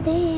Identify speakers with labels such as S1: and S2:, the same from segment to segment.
S1: day.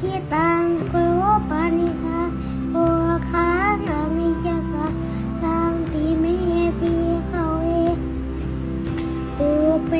S1: ที่ตังโคปานิทาโอคางอมิยสาตังปิเมปีเขาเอปุเป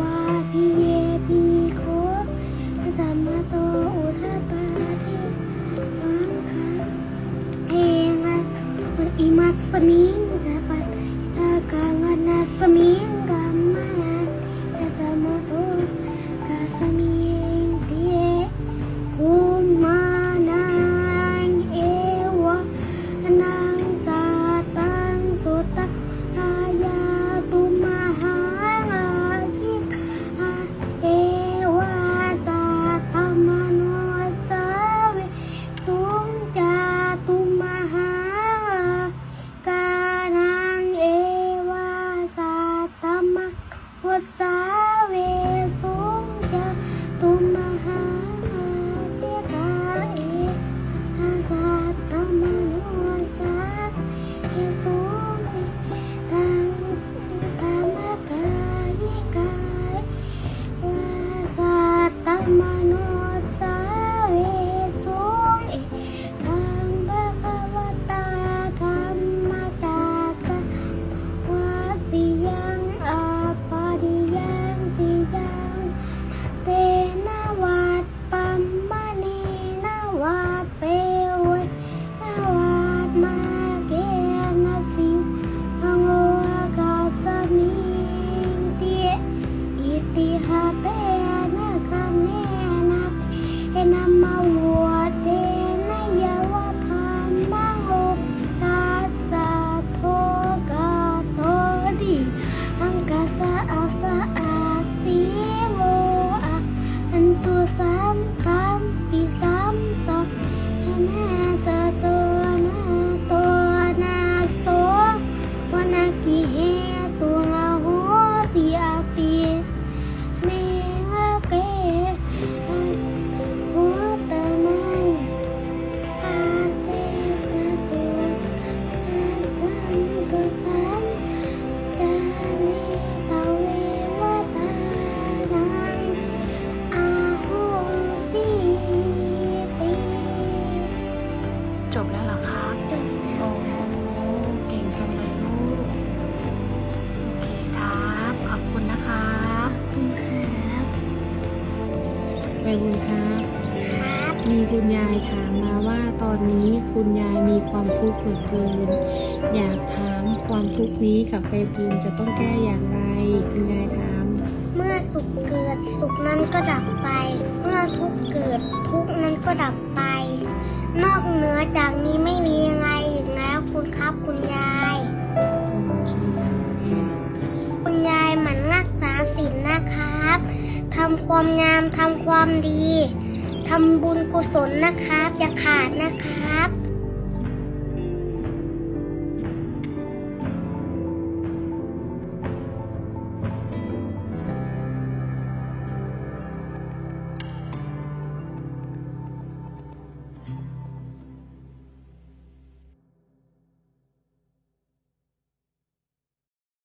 S1: ว่าพีเอพีโคสัมมาโตอุทัปาทิวังคะเองะอิ
S2: มัสมิง home. อนนี้คุณยายมีความทุกข์เหลือเกิน อยากถามความทุกข์นี้กับไปบุญจะต้องแก้อย่างไร คุณยายถาม
S1: เมื่อสุขเกิดสุขนั้นก็ดับไป เมื่อทุกข์เกิดทุกข์นั้นก็ดับไป นอกเหนือจากนี้ไม่มียังไงอีกแล้วคุณครับคุณยาย คุณยายหมั่นรักษาศีลนะครับทำความงามทำความดี ทำบุญกุศลนะครับ อย่าขาดนะครับ